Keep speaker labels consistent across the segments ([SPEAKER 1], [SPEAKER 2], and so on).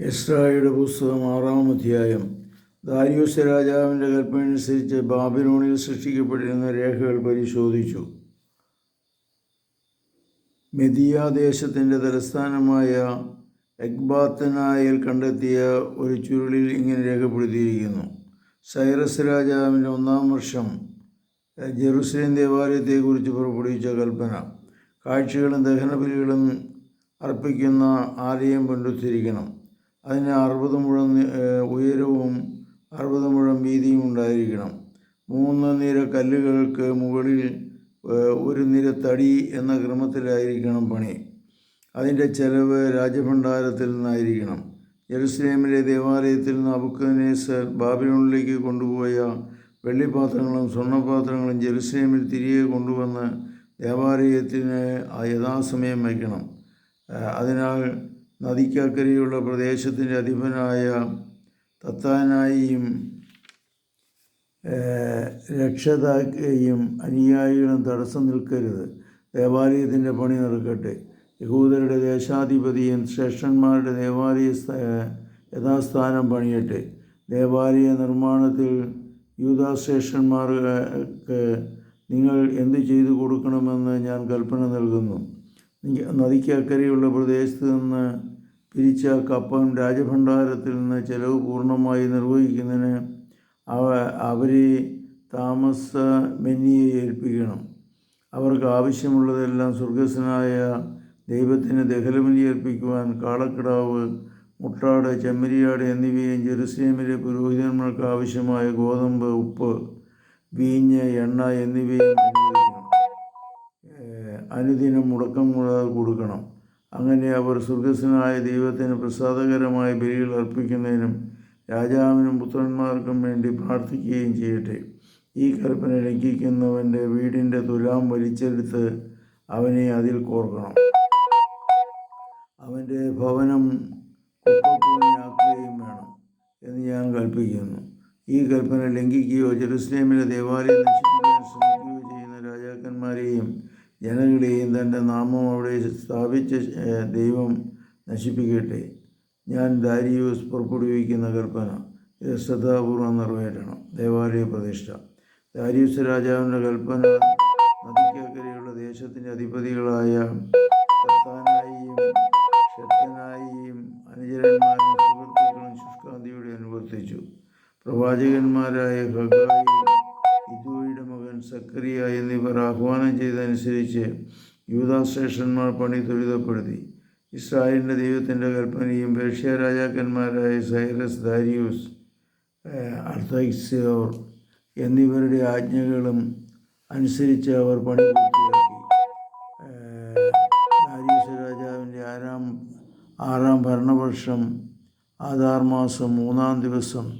[SPEAKER 1] എസ്രായുടെ പുസ്തകം ആറാം അധ്യായം. ദാരിയൂസ് രാജാവിന്റെ കൽപ്പനയനുസരിച്ച് ബാബിലോണിൽ സൃഷ്ടിക്കപ്പെട്ടിരുന്ന രേഖകൾ പരിശോധിച്ചു. മെതിയാദേശത്തിന്റെ തലസ്ഥാനമായ എക്ബാത്തനായിൽ കണ്ടെത്തിയ ഒരു ചുരുളിൽ ഇങ്ങനെ രേഖപ്പെടുത്തിയിരിക്കുന്നു. സൈറസ് രാജാവിന്റെ ഒന്നാം വർഷം ജെറുസലേം ദേവാലയത്തെക്കുറിച്ച് പുറപ്പെടുവിച്ച കൽപ്പന. കാഴ്ചകളും ദഹനബലികളും അർപ്പിക്കുന്ന ആലയം പുനരുദ്ധരിക്കണം അതിന് അറുപത് മുഴം ഉയരവും അറുപത് മുഴം വീതിയും ഉണ്ടായിരിക്കണം. മൂന്ന് നിര കല്ലുകൾക്ക് മുകളിൽ ഒരു നിര തടി എന്ന ക്രമത്തിലായിരിക്കണം പണി. അതിന്റെ ചെലവ് രാജഭണ്ഡാരത്തിൽ നിന്നായിരിക്കണം. ജെറുസലേമിലെ ദേവാലയത്തിൽ നിന്ന് അബുക്കനേസർ ബാബിലോണിലേക്ക് കൊണ്ടുപോയ വെള്ളിപ്പാത്രങ്ങളും സ്വർണപാത്രങ്ങളും ജെറുസലേമിൽ തിരികെ കൊണ്ടുവന്ന് ദേവാലയത്തിന് യഥാസമയം വയ്ക്കണം. അതിനാൽ നദിക്കക്കരെയുള്ള പ്രദേശത്തിന്റെ അധിപനായ തത്താനായിയും രക്ഷതാക്കുകയും അനുയായികളും തടസ്സം നിൽക്കരുത്. ദേവാലയത്തിന്റെ പണി നടക്കട്ടെ. യഹൂദരുടെ ദേശാധിപതിയും ശ്രേഷ്ഠന്മാരുടെ ദേവാലയ യഥാസ്ഥാനം പണിയട്ടെ. ദേവാലയ നിർമ്മാണത്തിൽ യൂതാശ്രേഷ്ഠന്മാർക്ക് നിങ്ങൾ എന്ത് ചെയ്തു കൊടുക്കണമെന്ന് ഞാൻ കൽപ്പന നൽകുന്നു. നദിക്കക്കരെയുള്ള പ്രദേശത്ത് നിന്ന് പിരിച്ച കപ്പം രാജഭണ്ഡാരത്തിൽ നിന്ന് ചെലവ് പൂർണമായി നിർവഹിക്കുന്നതിന് അവ അവരെ താമസ മെന്നിയെ ഏൽപ്പിക്കണം. അവർക്ക് ആവശ്യമുള്ളതെല്ലാം സ്വർഗസ്വനായ ദൈവത്തിന് ദഹനബലി ഏൽപ്പിക്കുവാൻ കാളക്കിടാവ് മുട്ടാട് ചെമ്മരിയാട് എന്നിവയും ജെറുസലേമിലെ പുരോഹിതന്മാർക്ക് ആവശ്യമായ ഗോതമ്പ് ഉപ്പ് വീഞ്ഞ് എണ്ണ എന്നിവയും അനുദിനം മുടക്കം കൂടാതെ കൊടുക്കണം. അങ്ങനെ അവർ സ്വർഗസ്വനായ ദൈവത്തിന് പ്രസാദകരമായ ബലികൾ അർപ്പിക്കുന്നതിനും രാജാവിനും പുത്രന്മാർക്കും വേണ്ടി പ്രാർത്ഥിക്കുകയും ചെയ്യട്ടെ. ഈ കൽപ്പന ലംഘിക്കുന്നവന്റെ വീടിന്റെ തുലാം വലിച്ചെടുത്ത് അവനെ അതിൽ കോർക്കണം. അവന്റെ ഭവനം കുപ്പക്കൂണിയാക്കുകയും വേണം എന്ന് ഞാൻ കൽപ്പിക്കുന്നു. ഈ കൽപ്പന ലംഘിക്കുകയോ ജെറുസലേമിലെ ദേവാലയം നശിപ്പിക്കാൻ ശ്രമിക്കുകയോ ചെയ്യുന്ന രാജാക്കന്മാരെയും ജനങ്ങളെയും തന്റെ നാമം അവിടെ സ്ഥാപിച്ച ദൈവം നശിപ്പിക്കട്ടെ. ഞാൻ ദാരിയൂസ് പുറപ്പെടുവിക്കുന്ന കൽപ്പന ഇത് ശ്രദ്ധാപൂർവം നിറവേറ്റണം. ദേവാലയ പ്രതിഷ്ഠ. ദാരിയൂസ് രാജാവിന്റെ കൽപ്പന നദിക്കക്കരയുള്ള ദേശത്തിന്റെ അധിപതികളായ തത്താനായിയും ഷെത്തനായിയും അനുചരന്മാരും സുഹൃത്തുക്കളും ശുഷ്കാന്തിയോടെ അനുവർത്തിച്ചു. പ്രവാചകന്മാരായ ഹഗായി ഇദോയുടെ സക്കറിയ എന്നിവർ ആഹ്വാനം ചെയ്തതനുസരിച്ച് യൂതാശ്രേഷ്ഠന്മാർ പണി ത്വരിതപ്പെടുത്തി. ഇസ്രായേലിന്റെ ദൈവത്തിന്റെ കൽപ്പനയും പേർഷ്യ രാജാക്കന്മാരായ സൈറസ് ദാരിയൂസ് അർത്തോർ എന്നിവരുടെ ആജ്ഞകളും അനുസരിച്ച് അവർ പണി പൂർത്തിയാക്കി. ദാരിയൂസ് രാജാവിന്റെ ആറാം ആറാം ഭരണവർഷം ആധാർ മാസം മൂന്നാം ദിവസം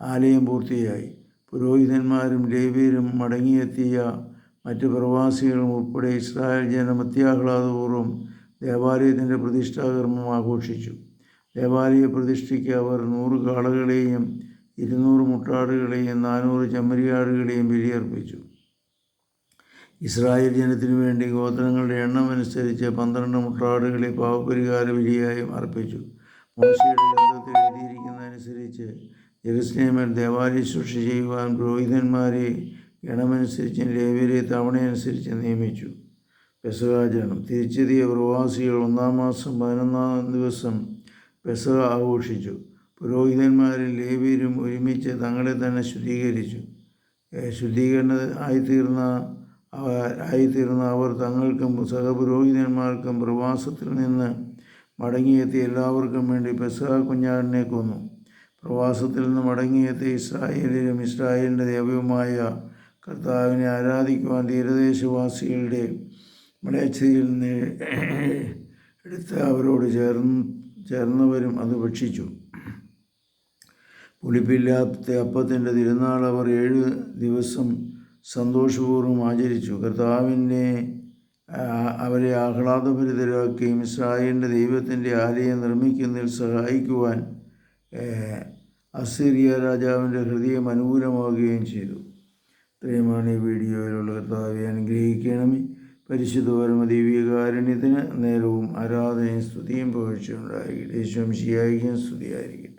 [SPEAKER 1] ആലയം പൂർത്തിയായി. പുരോഹിതന്മാരും ലേവ്യരും മടങ്ങിയെത്തിയ മറ്റ് പ്രവാസികളും ഉൾപ്പെടെ ഇസ്രായേൽ ജനം അത്യാഹ്ലാദപൂർവം ദേവാലയത്തിന്റെ പ്രതിഷ്ഠാകർമ്മം ആഘോഷിച്ചു. ദേവാലയ പ്രതിഷ്ഠയ്ക്ക് അവർ നൂറ് കാളകളെയും ഇരുന്നൂറ് മുട്ടാടുകളെയും നാനൂറ് ചെമ്മരിയാടുകളെയും ബലിയർപ്പിച്ചു. ഇസ്രായേൽ ജനത്തിനു വേണ്ടി ഗോത്രങ്ങളുടെ എണ്ണം അനുസരിച്ച് പന്ത്രണ്ട് മുട്ടാടുകളെ പാവപരിഹാര ബലിയായും അർപ്പിച്ചു. മോശയുടെ ഗ്രന്ഥത്തിൽ എഴുതിയിരിക്കുന്നതനുസരിച്ച് ജെറുസലേമിൽ ദേവാലയ ശുശ്രൂഷ ചെയ്യുവാൻ പുരോഹിതന്മാരെ ഗണമനുസരിച്ച് ലേവ്യരെ തവണയനുസരിച്ച് നിയമിച്ചു. പെസകാചരണം തിരിച്ചെത്തിയ പ്രവാസികൾ ഒന്നാം മാസം പതിനൊന്നാം ദിവസം പെസക ആഘോഷിച്ചു. പുരോഹിതന്മാരിൽ ലേവ്യരും ഒരുമിച്ച് തങ്ങളെ തന്നെ ശുദ്ധീകരിച്ചു. ശുദ്ധീകരണ ആയിത്തീർന്ന ആയിത്തീർന്ന അവർ തങ്ങൾക്കും സഹപുരോഹിതന്മാർക്കും പ്രവാസത്തിൽ നിന്ന് മടങ്ങിയെത്തിയ എല്ലാവർക്കും വേണ്ടി പെസഹ കുഞ്ഞാടിനെ കൊന്നു. പ്രവാസത്തിൽ നിന്ന് മടങ്ങിയെത്തിയ ഇസ്രായേലിലും ഇസ്രായേലിന്റെ ദൈവവുമായ കർത്താവിനെ ആരാധിക്കുവാൻ തീരദേശവാസികളുടെ മലയച്ചതിയിൽ നിന്ന് എടുത്ത് അവരോട് ചേർന്ന് ചേർന്നവരും അത് ഭക്ഷിച്ചു. പുളിപ്പില്ലാത്ത അപ്പത്തിന്റെ തിരുനാൾ അവർ ഏഴ് ദിവസം സന്തോഷപൂർവം ആചരിച്ചു. കർത്താവിനെ അവരെ ആഹ്ലാദഭരിതരാക്കുകയും ഇസ്രായേലിന്റെ ദൈവത്തിന്റെ ആലയം നിർമ്മിക്കുന്നതിൽ സഹായിക്കുവാൻ അസീറിയ രാജാവിന്റെ ഹൃദയം അനുകൂലമാവുകയും ചെയ്തു. ഇത്രയുമാണ് ഈ വീഡിയോയിലുള്ള കർത്താവെ അനുഗ്രഹിക്കണമേ. പരിശുദ്ധ പരമ ദിവ്യകാരുണ്യത്തിന് നേരവും ആരാധനയും സ്തുതിയും പുകഴ്ചയുണ്ടായിരിക്കട്ടെ ശംശിയായിരിക്കും സ്തുതിയായിരിക്കട്ടെ.